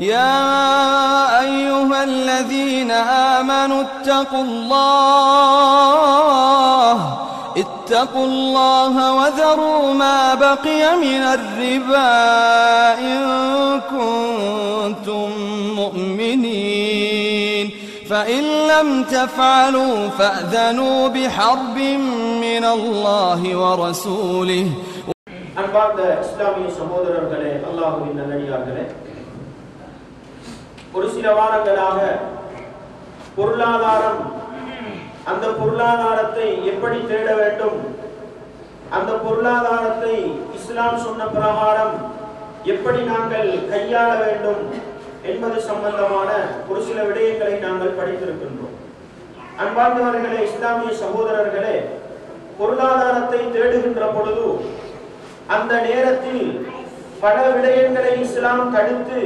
يا أيها الذين آمنوا اتقوا الله اتقوا الله وذروا ما بقي من الربا إن كنتم مؤمنين. فإن لم تفعلوا فأذنوا بحرب من الله ورسوله. أنبار إسلامي سمودر أرغلي الله إن نريار ஒரு சில வாரங்களாக பொருளாதாரம். அந்த பொருளாதாரத்தை எப்படி தேட வேண்டும்? அந்த பொருளாதாரத்தை இஸ்லாம் சொன்ன பிரகாரம் எப்படி நாங்கள் கையாள வேண்டும்? என்பது சம்பந்தமான ஒரு சில விடயங்களை நாங்கள் படித்திருக்கின்றோம். அன்பார்ந்தவர்களே இஸ்லாமிய சகோதரர்களே பொருளாதாரத்தை தேடுகின்ற பொழுது அந்த நேரத்தில் பல விடயங்களை இஸ்லாம் தடுத்து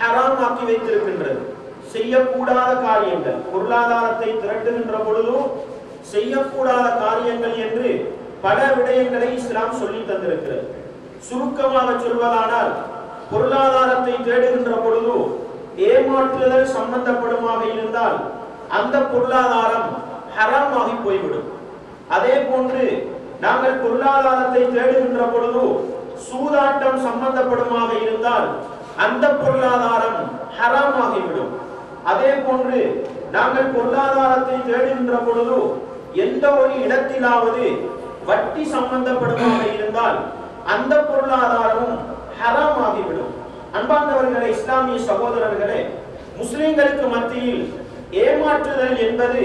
ஹராமாக்கி வைத்திருக்கின்றது. செய்யக்கூடாத காரியங்கள் பொருளாதாரத்தை திரட்டுகின்ற பொழுதும் செய்யக்கூடாத காரியங்கள் என்று பல விடயங்களை இஸ்லாம் சொல்லி தந்திருக்கிறது. சுருக்கமாக சொல்வதானால் பொருளாதாரத்தை தேடுகின்ற பொழுது ஏமாற்றுதல் சம்பந்தப்படுமாக இருந்தால் அந்த பொருளாதாரம் ஹராமாகி போய்விடும். அதே போன்று நாங்கள் பொருளாதாரத்தை தேடுகின்ற பொழுது சூதாட்டம் சம்பந்தப்படுமாக இருந்தால் அந்த பொருளாதாரம் ஹராமாகிவிடும். அதே போன்று நாங்கள் பொருளாதாரத்தை தேடுகின்ற பொழுது எந்த ஒரு இடத்திலாவது வட்டி சம்பந்தப்படுமாக இருந்தால் அந்த பொருளாதாரமும் ஹராமாகிவிடும். அன்பார்ந்தவர்களே இஸ்லாமிய சகோதரர்களே முஸ்லிம்களுக்கு மத்தியில் ஏமாற்றுதல் என்பது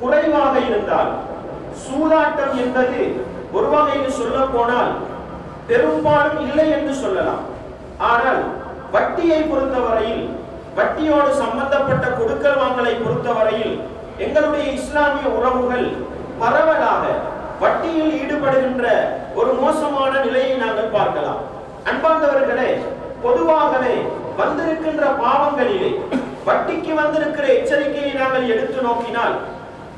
குறைவாக இருந்தால் சூதாட்டம் என்பது ஒரு வகையில் சொல்ல போனால் பெரும்பாலும் இல்லை என்று சொல்லலாம். ஆனால் வட்டியை பொறுத்தவரையில் வட்டியோடு சம்பந்தப்பட்ட கொடுக்கல் வாங்கலை பொறுத்தவரையில் எங்களுடைய இஸ்லாமிய உறவுகள் பரவலாக வட்டியில் ஈடுபடுகின்ற ஒரு மோசமான நிலையை நாங்கள் பார்க்கலாம். அன்பார்ந்தவர்களே பொதுவாகவே வந்திருக்கின்ற பாவங்களிலே வட்டிக்கு வந்திருக்கிற எச்சரிக்கையை நாங்கள் எடுத்து நோக்கினால்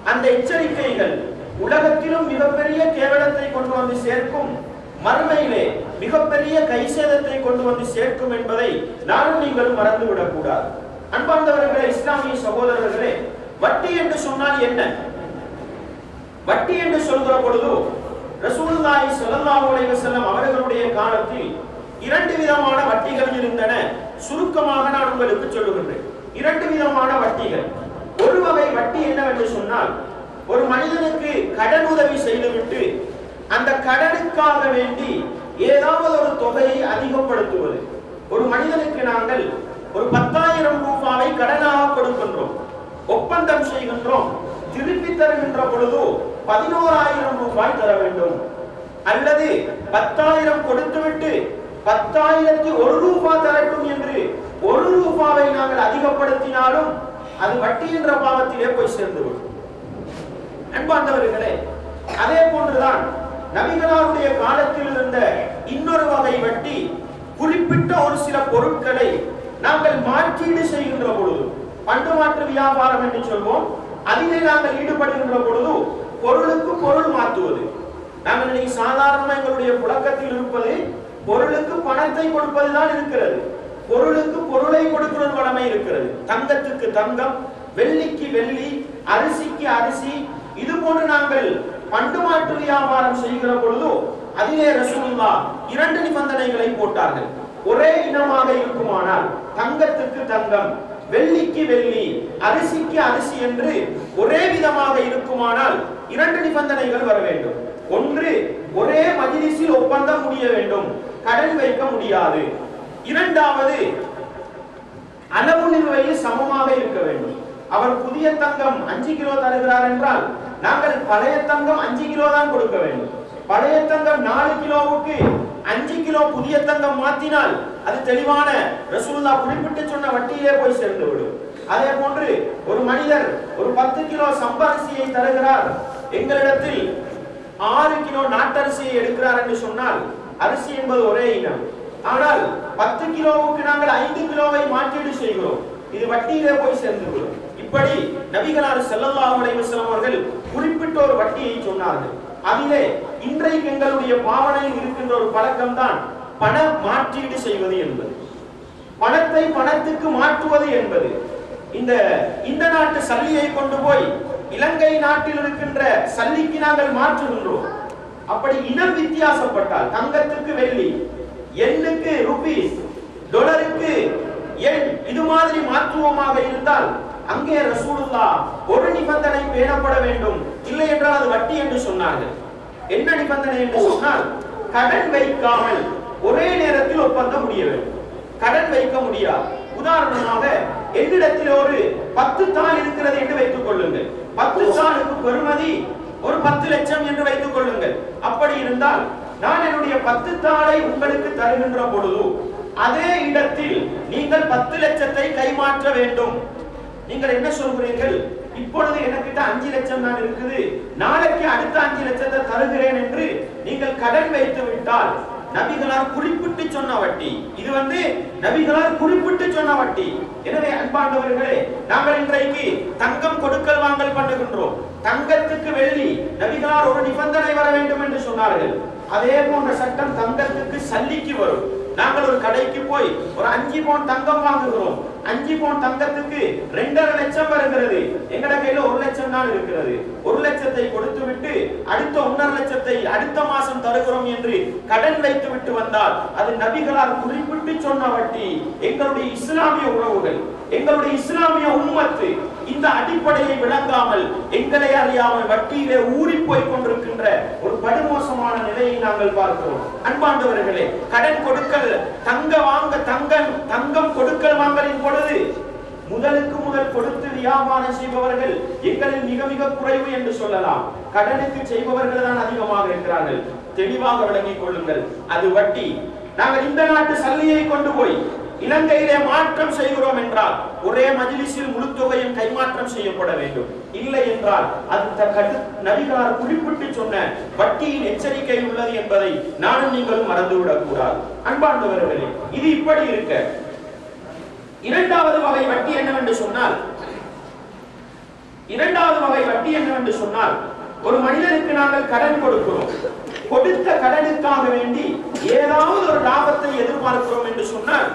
அந்த எச்சரிக்கைகள் உலகத்திலும் மிகப்பெரிய கேவலத்தை கொண்டு வந்து சேர்க்கும் மறுமையிலே மிகப்பெரிய கை சேதத்தை கொண்டு வந்து சேர்க்கும் என்பதை நானும் நீங்களும் மறந்துவிடக் கூடாது அன்பார்ந்தவர்களே இஸ்லாமிய சகோதரர்களே வட்டி என்று சொன்னால் என்ன? வட்டி என்று சொல்கிற பொழுது ரசூலுல்லாஹி ஸல்லல்லாஹு அலைஹி வஸல்லம் அவர்களுடைய காலத்தில் இரண்டு விதமான வட்டிகள் இருந்தன. சுருக்கமாக நான் உங்களுக்கு சொல்லுகின்றேன். இரண்டு விதமான வட்டிகள். ஒரு வகை வட்டி என்னவென்று சொன்னால் ஒரு மனிதனுக்கு கடன் உதவி செய்துவிட்டு அந்த கடனுக்காக வேண்டி ஏதாவது ஒரு தொகையை அதிகப்படுத்துவது. ஒரு மனிதனுக்கு நாங்கள் ஒரு பத்தாயிரம் ரூபாவை கடனாக கொடுக்கின்றோம். ஒப்பந்தம் செய்கின்றோம். திருப்பி தருகின்ற பொழுது பதினோராயிரம் ரூபாய் தர வேண்டும். அல்லது பத்தாயிரம் கொடுத்துவிட்டு பத்தாயிரத்தி ஒரு ரூபாய் தரட்டும் என்று ஒரு ரூபாவை நாங்கள் அதிகப்படுத்தினாலும் அது வட்டி என்ற பாவத்திலே போய் சேர்ந்துவிடும். அன்பாண்டவர்களே அதே போன்றுதான் நபிகளாருடைய காலத்தில் இருந்த இன்னொரு வகை வட்டி குறிப்பிட்ட ஒரு சில பொருட்களை நாங்கள் மாற்றீடு செய்கின்ற பொழுது பண்டு மாற்று வியாபாரம் என்று சொல்வோம் அதிலே நாங்கள் ஈடுபடுகின்ற பொழுது பொருளுக்கு பொருள் மாற்றுவது. நாங்கள் இன்னைக்கு சாதாரணமாக எங்களுடைய புழக்கத்தில் இருப்பது பொருளுக்கு பணத்தை கொடுப்பதுதான் இருக்கிறது. பொருளுக்கு பொருளை கொடுக்கிற வளமை இருக்கிறது. தங்கத்துக்கு தங்கம் வெள்ளிக்கு வெள்ளி அரிசிக்கு அரிசி இது போன்று நாங்கள் பண்டு மாற்று வியாபாரம் செய்கிற பொழுது அதிலே ரசூல்லா இரண்டு நிபந்தனைகளை போட்டார்கள். ஒரே இனமாக இருக்குமானால் தங்கத்துக்கு தங்கம் வெள்ளிக்கு வெள்ளி அரிசிக்கு அரிசி என்று ஒரே விதமாக இருக்குமானால் இரண்டு நிபந்தனைகள் வர வேண்டும். ஒன்று ஒரே மஜிலிசில் ஒப்பந்தம் முடிய வேண்டும் கடன் வைக்க முடியாது. இரண்டாவது அளவு நிலுவையில் சமமாக இருக்க வேண்டும். அவர் புதிய தங்கம் அஞ்சு கிலோ தருகிறார் என்றால் நாங்கள் பழைய தங்கம் அஞ்சு கிலோ தான் கொடுக்க வேண்டும். பழைய தங்கம் நாலு கிலோவுக்கு அஞ்சு கிலோ புதிய தங்கம் மாத்தினால் அது தெளிவான ரசூல்லா குறிப்பிட்டு சொன்ன வட்டியிலே போய் சேர்ந்து விடும். அதே போன்று ஒரு மனிதர் ஒரு பத்து கிலோ சம்பரிசியை தருகிறார். எங்களிடத்தில் ஆறு கிலோ நாட்டரிசியை எடுக்கிறார் என்று சொன்னால் அரிசி என்பது ஒரே இனம். ஆனால் பத்து கிலோவுக்கு நாங்கள் ஐந்து கிலோவை மாற்றீடு செய்கிறோம். இது வட்டியிலே போய் சேர்ந்து விடும். இப்படி நபிகளார் செல்லல்லாஹு அலைஹி வஸல்லம் அவர்கள் குறிப்பிட்ட ஒரு வட்டியை சொன்னார்கள். அதிலே இன்றைக்கு எங்களுடைய பாவனையில் இருக்கின்ற ஒரு பழக்கம் தான் பண மாற்றீடு செய்வது என்பது. பணத்தை பணத்துக்கு மாற்றுவது என்பது. இந்த இந்த நாட்டு சல்லியை கொண்டு போய் இலங்கை நாட்டில் இருக்கின்ற சல்லிக்கு நாங்கள் மாற்றுகின்றோம். அப்படி இனம் வித்தியாசப்பட்டால் தங்கத்துக்கு வெள்ளி எண்ணுக்கு ருபீஸ் டொலருக்கு எண் இது மாதிரி மாற்றுவோமாக இருந்தால் அங்கே ரசூலுல்லா ஒரு நிபந்தனை பேணப்பட வேண்டும். இல்லை என்றால் அது வட்டி என்று சொன்னார்கள். என்ன நிபந்தனை என்று சொன்னால் கடன் வைக்காமல் ஒரே நேரத்தில் ஒப்பந்தம் முடிய வேண்டும். கடன் வைக்க முடியாது. உதாரணமாக என்னிடத்தில் ஒரு பத்து தாள் இருக்கிறது என்று வைத்துக் கொள்ளுங்கள். பத்து தாளுக்கு பெறுமதி ஒரு பத்து லட்சம் என்று வைத்துக் கொள்ளுங்கள். அப்படி இருந்தால் நான் என்னுடைய பத்து தாளை உங்களுக்கு தருகின்ற பொழுது அதே இடத்தில் நீங்கள் பத்து லட்சத்தை கைமாற்ற வேண்டும். நீங்கள் என்ன சொல்கிறீர்கள்? இப்பொழுது எனக்கிட்ட அஞ்சு லட்சம் தான் இருக்குது. நாளைக்கு அடுத்த அஞ்சு லட்சத்தை தருகிறேன் என்று நீங்கள் கடன் வைத்து விட்டால் நபிகளார் குறிப்பிட்டு சொன்ன வட்டி. இது வந்து நபிகளார் குறிப்பிட்டு சொன்ன வட்டி. எனவே அன்பாண்டவர்களே நாங்கள் இன்றைக்கு தங்கம் கொடுக்கல் வாங்கல் பண்ணுகின்றோம். தங்கத்துக்கு வெள்ளி நபிகளார் ஒரு நிபந்தனை வர வேண்டும் என்று சொன்னார்கள். அதே போன்ற சட்டம் தங்கத்துக்கு சல்லிக்கு வரும். நாங்கள் ஒரு கடைக்கு போய் ஒரு அஞ்சு பவுன் தங்கம் வாங்குகிறோம். அஞ்சு பவுன் தங்கத்துக்கு ரெண்டரை லட்சம் வருகிறது. எங்கட கையில ஒரு லட்சம் தான் இருக்கிறது. ஒரு லட்சத்தை கொடுத்து விட்டு அடுத்த ஒன்றரை லட்சத்தை அடுத்த மாசம் தருகிறோம் என்று கடன் வைத்து விட்டு வந்தால் அது நபிகளால் குறிப்பிட்டு சொன்ன வட்டி. எங்களுடைய இஸ்லாமிய உறவுகள் எங்களுடைய இஸ்லாமிய உம்மத்து இந்த அடிப்படையை விளங்காமல் எங்களை அறியாமல் வட்டியிலே ஊறி போய் கொண்டிருக்கின்ற ஒரு படுமோசமான நிலையை நாங்கள் பார்க்கிறோம் அன்பாண்டவர்களே கடன் கொடுக்கல் தங்க வாங்க தங்கம் தங்கம் கொடுக்கல் வாங்கலின் பொழுது முதலுக்கு முதல் கொடுத்து வியாபாரம் செய்பவர்கள் எங்களில் மிக மிக குறைவு என்று சொல்லலாம். கடனுக்கு செய்பவர்கள் தான் அதிகமாக இருக்கிறார்கள். தெளிவாக விளங்கிக் கொள்ளுங்கள். அது வட்டி. நாங்கள் இந்த நாட்டு சல்லியை கொண்டு போய் இலங்கையிலே மாற்றம் செய்கிறோம் என்றால் ஒரே மஜ்லிஸில் முழு தொகையும் கைமாற்றம் செய்யப்பட வேண்டும். இல்லை என்றால் அது கடு நபிகளார் குறிப்பிட்டு சொன்ன வட்டியின் எச்சரிக்கை உள்ளது என்பதை நானும் நீங்களும் மறந்துவிடக் கூடாது. அன்பாண்டவர்களே இது இப்படி இருக்க. இரண்டாவது வகை வட்டி என்னவென்று சொன்னால் இரண்டாவது வகை வட்டி என்னவென்று சொன்னால் ஒரு மனிதனுக்கு நாங்கள் கடன் கொடுக்கிறோம். கொடுத்த கடனுக்காக வேண்டி ஏதாவது ஒரு லாபத்தை எதிர்பார்க்கிறோம் என்று சொன்னால்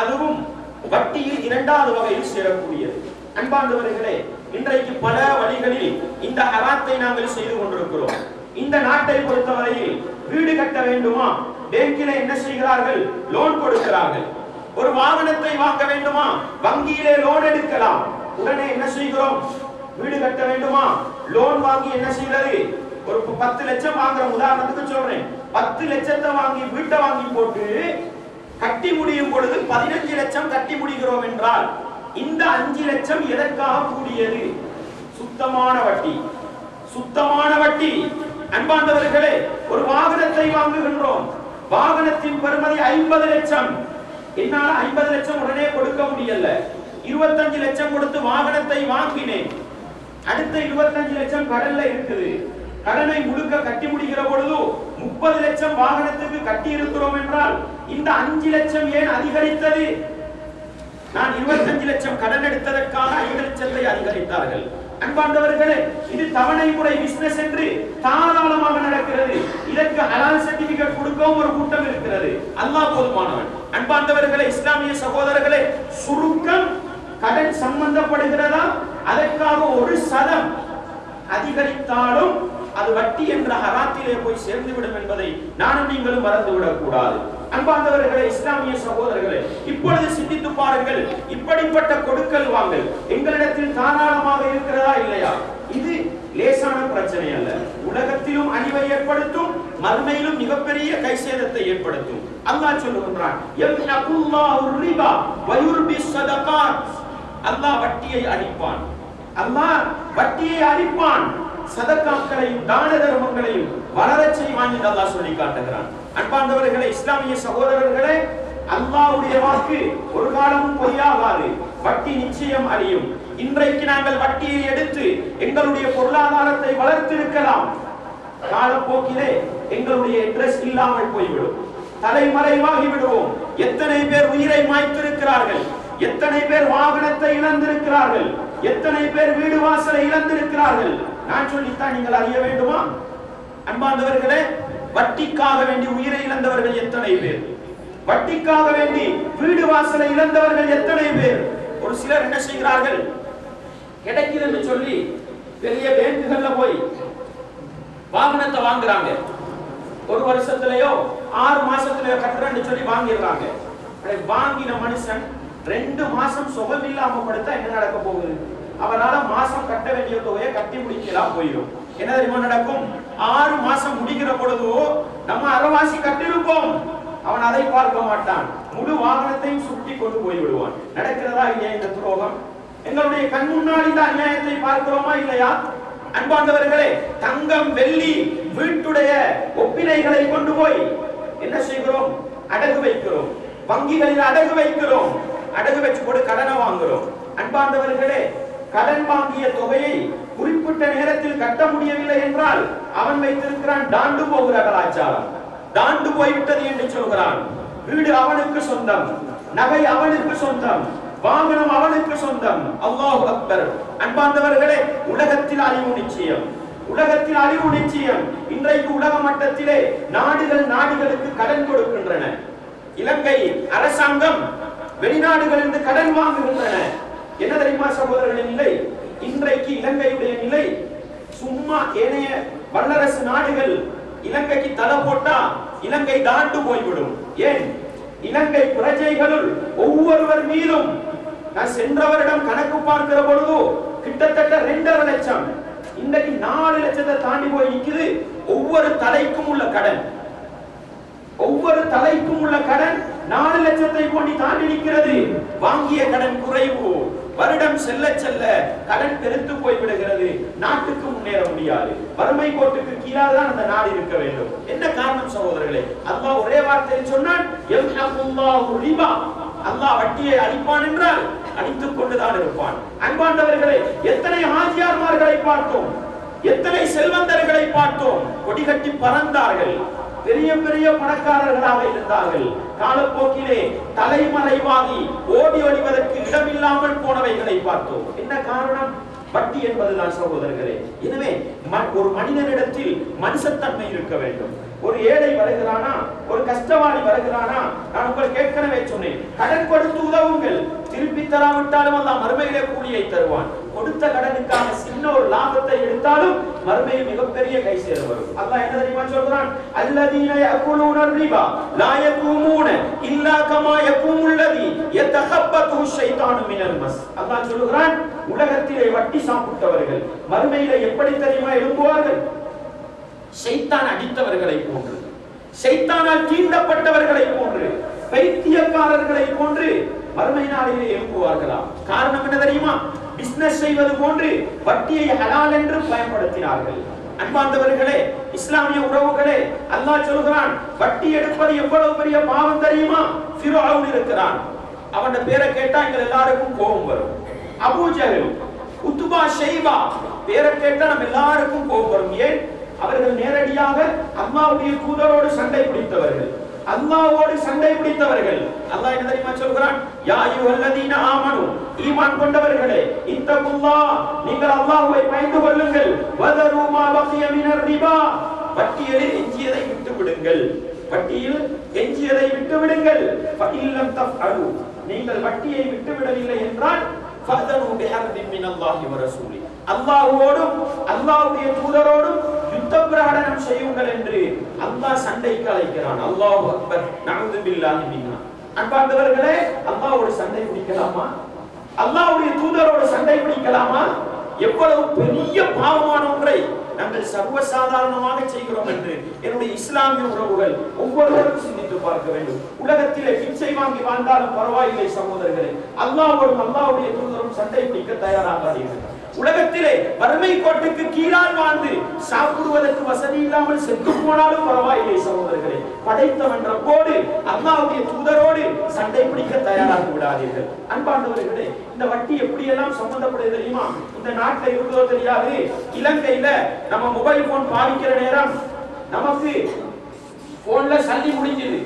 அதுவும் வட்டியில் இரண்டாவது வகையில் சேரக்கூடியது. அன்பார்ந்தவர்களே இன்றைக்கு பல வழிகளில் இந்த ஹராத்தை நாங்கள் செய்து கொண்டிருக்கிறோம். இந்த நாட்டை பொறுத்தவரையில் வீடு கட்ட வேண்டுமா? பேங்கில என்ன செய்கிறார்கள்? லோன் கொடுக்கிறார்கள். ஒரு வாகனத்தை வாங்க வேண்டுமா? வங்கியிலே லோன் எடுக்கலாம். உடனே என்ன செய்கிறோம்? வீடு கட்ட வேண்டுமா? லோன் வாங்கி என்ன செய்யறது ஒரு பத்து லட்சம் வாங்குற உதாரணத்துக்கு சொல்றேன். பத்து லட்சத்தை வாங்கி வீட்டை வாங்கி போட்டு கட்டி முடியும் பொழுது பதினஞ்சு லட்சம் கட்டி முடிகிறோம் என்றால் இந்த அஞ்சு லட்சம் எதற்காக கூடியது? சுத்தமான வட்டி. சுத்தமான வட்டி. அன்பாண்டவர்களே ஒரு வாகனத்தை வாங்குகின்றோம். வாகனத்தின் பெறுமதி ஐம்பது லட்சம். என்னால ஐம்பது லட்சம் உடனே கொடுக்க முடியல. இருபத்தஞ்சு லட்சம் கொடுத்து வாகனத்தை வாங்கினேன். அடுத்த இருபத்தஞ்சு லட்சம் கடல்ல இருக்குது. கடனை முழுக்க கட்டி முடிகிற பொழுது முப்பது லட்சம் வாகனத்துக்கு கட்டி இருக்கிறோம் என்றால் இந்த அஞ்சு லட்சம் ஏன் அதிகரித்தது? நான் 25 லட்சம் கடன் எடுத்ததற்காக ஐந்து லட்சத்தை அதிகரித்தார்கள். அன்பாண்டவர்களே இது தவணை முறை பிசினஸ் என்று தாராளமாக நடக்கிறது. இதற்கு ஹலால் சர்டிபிகேட் கொடுக்கவும் ஒரு கூட்டம் இருக்கிறது. அல்லாஹ் போதுமானவன். அன்பார்ந்தவர்களே இஸ்லாமிய சகோதரர்களே சுருக்கம் கடன் சம்பந்தப்படுகிறதா? அதற்காக ஒரு சதம் அதிகரித்தாலும் அது வட்டி என்ற ஹராத்திலே போய் சேர்ந்துவிடும் என்பதை நானும் நீங்களும் மறந்துவிடக் கூடாது அன்பார்ந்தவர்களே இஸ்லாமிய சகோதரர்களே இப்பொழுது சிந்தித்து பாருங்கள். இப்படிப்பட்ட கொடுக்கல் வாங்கல் எங்களிடத்தில் தாராளமாக இருக்கிறதா இல்லையா? இது லேசான பிரச்சனை அல்ல. உலகத்திலும் அழிவை ஏற்படுத்தும் மறுமையிலும் மிகப்பெரிய கைசேதத்தை ஏற்படுத்தும். அல்லாஹ் சொல்லுகின்றான் "யம்ஹகுல்லாஹு ரிபா வயுர்பி ஸதகாத்." அல்லாஹ் வட்டியை அழிப்பான் அல்லாஹ் வட்டியை அழிப்பான் சதக்காக்களையும் தான தர்மங்களையும் வளரச் செய்வான் என்று அல்லாஹ் சொல்லி காட்டுகிறான். அன்பார்ந்தவர்களே இஸ்லாமிய சகோதரர்களே அல்லாஹ்வுடைய வாக்கு ஒரு காலமும் பொய்யாகாது. வட்டி நிச்சயம் அழியும். இன்றைக்கு நாங்கள் வட்டியை எடுத்து எங்களுடைய பொருளாதாரத்தை வளர்த்திருக்கலாம். காலப்போக்கிலே எங்களுடைய இன்ட்ரெஸ்ட் இல்லாமல் போய்விடும். தலைமறைவாகி விடுவோம் எத்தனை பேர் உயிரை மாய்த்திருக்கிறார்கள்? எத்தனை பேர் வாகனத்தை இழந்திருக்கிறார்கள்? எத்தனை பேர் வீடு வாசலை இழந்திருக்கிறார்கள்? நான் சொல்லித்தான் நீங்கள் அறிய வேண்டுமா? அன்பார்ந்தவர்களே வட்டிக்காக வேண்டி உயிரை இழந்தவர்கள் எத்தனை பேர்? வட்டிக்காக வேண்டி வீடு வாசலை இழந்தவர்கள் எத்தனை பேர்? ஒரு சிலர் என்ன செய்கிறார்கள்? கிடைக்குதுன்னு சொல்லி பெரிய பேங்குகள்ல போய் வாகனத்தை வாங்குறாங்க. ஒரு வருஷத்துலயோ ஆறு மாசத்துலயோ கட்டுறேன்னு சொல்லி வாங்கிடுறாங்க. வாங்கின மனுஷன் ரெண்டு மாசம் சுகம் இல்லாம படுத்தா என்ன நடக்க போகுது? அவனால மாசம் கட்ட வேண்டிய தொகையை கட்டி முடிக்கலாம் போயிடும். என்ன தெரியுமா நடக்கும்? ஆறு மாசம் முடிக்கிற பொழுது நம்ம அறவாசி கட்டிருப்போம் அவன் அதை பார்க்க மாட்டான். முழு வாகனத்தையும் சுட்டி கொண்டு போய் விடுவான் நடக்கிறதா இல்லையா இந்த துரோகம்? எங்களுடைய கண் முன்னாடி இந்த அநியாயத்தை பார்க்கிறோமா இல்லையா? அன்பார்ந்தவர்களே தங்கம் வெள்ளி வீட்டுடைய ஒப்பினைகளை கொண்டு போய் என்ன செய்கிறோம்? அடகு வைக்கிறோம். வங்கிகளில் அடகு வைக்கிறோம். அடகு வச்சு போட்டு கடனை வாங்குறோம். அன்பார்ந்தவர்களே கடன் வாங்கிய தொகையை குறிப்பிட்ட நேரத்தில் கட்ட முடியவில்லை என்றால் அவன் வைத்திருக்கிறான் தாண்டு போகிற கலாச்சாரம். தாண்டு போய்விட்டது என்று சொல்கிறான். வீடு அவனுக்கு சொந்தம். நகை அவனுக்கு சொந்தம். வாகனம் அவனுக்கு சொந்தம். அல்லாஹ் அக்பர். அன்பார்ந்தவர்களே உலகத்தில் அழிவு நிச்சயம். உலகத்தில் அழிவு நிச்சயம். இன்றைக்கு உலக மட்டத்திலே நாடுகள் நாடுகளுக்கு கடன் கொடுக்கின்றன. இலங்கை அரசாங்கம் வெளிநாடுகளிலிருந்து கடன் வாங்குகின்றன. என்ன தெரியுமா சகோதரர்களின் நிலை? இன்றைக்கு இலங்கையுடைய நிலை சும்மா ஏனைய வல்லரசு நாடுகள் இலங்கைக்கு தலை போட்டா இலங்கை தாண்டு போய்விடும். ஏன்? இலங்கை பிரஜைகளுள் ஒவ்வொருவர் மீதும் நான் சென்ற வருடம் கணக்கு பார்க்கிற பொழுது கிட்டத்தட்ட ரெண்டரை லட்சம். இன்றைக்கு நாலு லட்சத்தை தாண்டி போய் நிக்குது. ஒவ்வொரு தலைக்கும் உள்ள கடன். ஒவ்வொரு தலைக்கும் உள்ள கடன் நாலு லட்சத்தை கொண்டு தாண்டி நிற்கிறது. வாங்கிய கடன் குறைவு. வருடம் செல்ல செல்ல கடன் பெருத்து போய் விடுகிறது. நாட்டுக்கு முன்னேற முடியாது. வறுமை கோட்டுக்கு கீழாக தான் அந்த நாடு இருக்க வேண்டும். என்ன காரணம் சகோதரர்களே? அல்லாஹ் ஒரே வார்த்தையில் சொன்னால் அல்லாஹ் வட்டியை அளிப்பான் என்றால் அடித்துக் கொண்டுதான் இருப்பான். அன்பாண்டவர்களே எத்தனை ஆசியார்மார்களை பார்த்தோம்? எத்தனை செல்வந்தர்களை பார்த்தோம்? கொடிகட்டி பறந்தார்கள். பெரிய பெரிய பணக்காரர்களாக இருந்தார்கள். காலப்போக்கிலே தலைமறைவாகி ஓடி ஒழிவதற்கு இடமில்லாமல் போனவைகளை பார்த்தோம். என்ன காரணம்? வட்டி என்பதுதான் சகோதரர்களே. எனவே ஒரு மனிதனிடத்தில் மனுஷத்தன்மை இருக்க வேண்டும். ஒரு ஏழை வருகிறானா ஒரு கஷ்டவாளி வருகிறானா நான் உங்களுக்கு ஏற்கனவே சொன்னேன். கடன் கொடுத்து உதவுங்கள். திருப்பி தராவிட்டாலும் அல்லாஹ் மறுமையிலே கூலியை தருவான். கொடுத்த கடனுக்கான சின்ன ஒரு லாபத்தை எடுத்தாலும் மறுமையில் மிகப்பெரிய கை சேர வரும். அல்லாஹ் என்ன தெரியுமா சொல்றான்? அல்லதீன யகுலூன ரிபா லா யகூமூன இல்லா கமா யகூமுல்லதி யதஹப்பது ஷைத்தானு மினல் மஸ். அல்லாஹ் சொல்கிறான் உலகத்திலே வட்டி சாப்பிட்டவர்கள் மறுமையிலே எப்படி தெரியுமா எழும்புவார்கள்? ஷைத்தான் அடித்தவர்களை போன்று. ஷைத்தானால் தீண்டப்பட்டவர்களை போன்று பைத்தியக்காரர்களை போன்று வறுமை நாளிலே எழுப்புவார்களாம் காரணம் என்ன தெரியுமா? பிசினஸ் செய்வது போன்று வட்டியை ஹலால் என்று பயன்படுத்தினார்கள். அன்பார்ந்தவர்களே இஸ்லாமிய உறவுகளே அல்லாஹ் சொல்கிறான் வட்டி எடுப்பது எவ்வளவு பெரிய பாவம் தெரியுமா? ஃபிரோவுன் இருக்கிறான். அவன பேரை கேட்டா எங்க எல்லாருக்கும் கோபம் வரும். அபூஜஹல் உத்துபா ஷெய்பா பேரை கேட்டா நம்ம எல்லாருக்கும் கோபம் வரும். ஏன்? அவர்கள் நேரடியாக அல்லாஹ்வுடைய தூதரோடு சண்டை பிடித்தவர்கள். அல்லாவோடு சண்டை பிடித்தவர்கள். அல்லாஹ் என்ன தெரியுமா சொல்கிறான்? யா அய்யுஹல்லதீன ஆமனு ஈமான் கொண்டவர்களே இத்தகுல்லாஹ் நீங்கள் அல்லாஹ்வை பயந்து கொள்ளுங்கள். வதரு மா பகிய மினர் ரிபா. வட்டியில் எஞ்சியதை விட்டு விடுங்கள் வட்டியில் எஞ்சியதை விட்டு விடுங்கள் ஃபஇல்லம் தஃஅலு நீங்கள் வட்டியை விட்டு விடவில்லை என்றால் ஃபதரு பிஹர்தி மின் அல்லாஹி வ ரசூலி. அல்லாஹுவோடும் அல்லாஹுடைய தூதரோடும் யுத்த பிரகடனம் செய்யுங்கள் என்று அல்லாஹ் சண்டைக்கு அழைக்கிறான். அல்லாஹ் அக்பர். நமது பில்லாஹி அன்பார்ந்தவர்களே அல்லாஹோட சண்டை பிடிக்கலாமா? அல்லாஹுடைய தூதரோட சண்டை பிடிக்கலாமா? எவ்வளவு பெரிய பாவமான ஒன்றை நாங்கள் சர்வசாதாரணமாக செய்கிறோம் என்று என்னுடைய இஸ்லாமிய உறவுகள் ஒவ்வொருவரும் சிந்தித்து பார்க்க வேண்டும். உலகத்திலே பிச்சை வாங்கி வாழ்ந்தாலும் பரவாயில்லை சகோதரர்களே. அல்லாவோடும் அல்லாவுடைய தூதரும் சண்டை பிடிக்க தயாராகாதீர்கள். உலகத்திலே வறுமை கோட்டுக்கு கீழால் வாழ்ந்து சாப்பிடுவதற்கு வசதி இல்லாமல் செத்து போனாலும் பரவாயில்லை சகோதரர்களே. படைத்தவன் ரப்போடு அல்லாஹ்வுடைய தூதரோடு சண்டை பிடிக்க தயாராக விடாதீர்கள். அன்பாண்டவர்களே இந்த வட்டி எப்படியெல்லாம் சம்பந்தப்படுது தெரியுமா? இந்த நாட்டில் இருந்தோ தெரியாது. இலங்கையில நம்ம மொபைல் போன் பாவிக்கிற நேரம் நமக்கு போன்ல சல்லி முடிஞ்சது.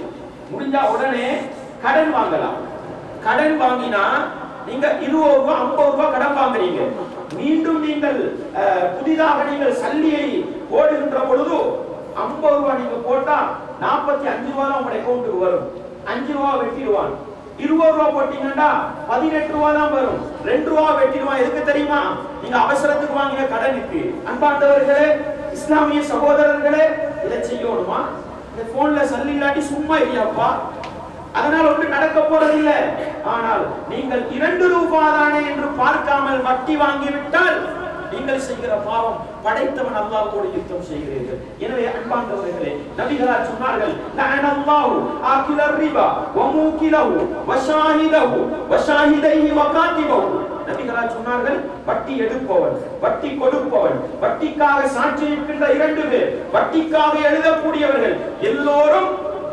முடிஞ்சா உடனே கடன் வாங்கலாம். கடன் வாங்கினா நீங்க இருபது ரூபாய் ஐம்பது ரூபாய் கடன் வாங்குறீங்க. மீண்டும் நீங்கள் புதிதாக நீங்கள் சல்லியை போடுகின்ற பொழுது ஐம்பது ரூபாய் நீங்க போட்டா நாற்பத்தி அஞ்சு ரூபாய் தான் உங்களுடைய அக்கௌண்ட்டுக்கு வரும். அஞ்சு ரூபா வெட்டிடுவான். இருபது ரூபா போட்டீங்கன்னா பதினெட்டு ரூபா தான் வரும். ரெண்டு ரூபா வெட்டிடுவான். எதுக்கு தெரியுமா? நீங்க அவசரத்துக்கு வாங்கின கடனுக்கு. அன்பாண்டவர்களே இஸ்லாமிய சகோதரர்களே இதை செய்யணுமா? இந்த போன்ல சல்லி இல்லாட்டி சும்மா இல்லையாப்பா? அதனால ஒன்று நடக்க போறதில்லை. ஆனால் நீங்கள் இரண்டு ரூபாய் தானே என்று பார்க்காமல் வட்டி வாங்கிவிட்டால் நீங்கள் செய்கிற பாவம் படைத்தவன் அல்லாஹ்வோடு யுத்தம் செய்கிறீர்கள். எனவே அன்பார்ந்தவர்களே நபிகளார் சொன்னார்கள் லஅனல்லாஹு ஆகிலர் ரிபா வ மூகிலஹு வ ஷாஹிதஹு வ ஷாஹிதைஹி வ நபிகளார் சொன்னார்கள் வட்டி எடுப்பவன் வட்டி கொடுப்பவன் வட்டிக்காக சாட்சி இரண்டு பேர் வட்டிக்காக எழுதக்கூடியவர்கள் எல்லோரும்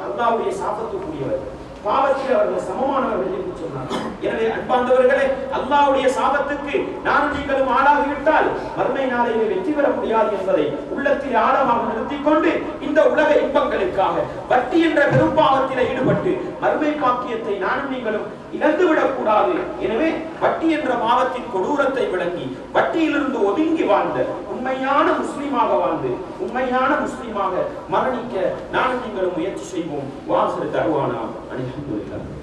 அல்லாஹ்வுடைய சாபத்துக்குரியவர்கள். பாவத்தில் அவர்கள் சமமானவர்கள் என்று சொன்னார். எனவே அன்பாந்தவர்களே அல்லாவுடைய சாபத்துக்கு நான் நீங்களும் ஆளாகிவிட்டால் வறுமை நாளையிலே வெற்றி பெற முடியாது என்பதை உள்ளத்தில் ஆழமாக நிறுத்திக் கொண்டு இந்த உலக இன்பங்களுக்காக வட்டி என்ற பெரும்பாவத்தில் ஈடுபட்டு வறுமை பாக்கியத்தை நானும் நீங்களும் இழந்துவிடக் கூடாது. எனவே வட்டி என்ற பாவத்தின் கொடூரத்தை விளங்கி வட்டியிலிருந்து ஒதுங்கி வாழ்ந்த உண்மையான முஸ்லீமாக வாழ்ந்து உண்மையான முஸ்லீமாக மரணிக்க நானும் நீங்களும் முயற்சி செய்வோம். வாசல் தருவானா? அனிஹம்துலில்லாஹ்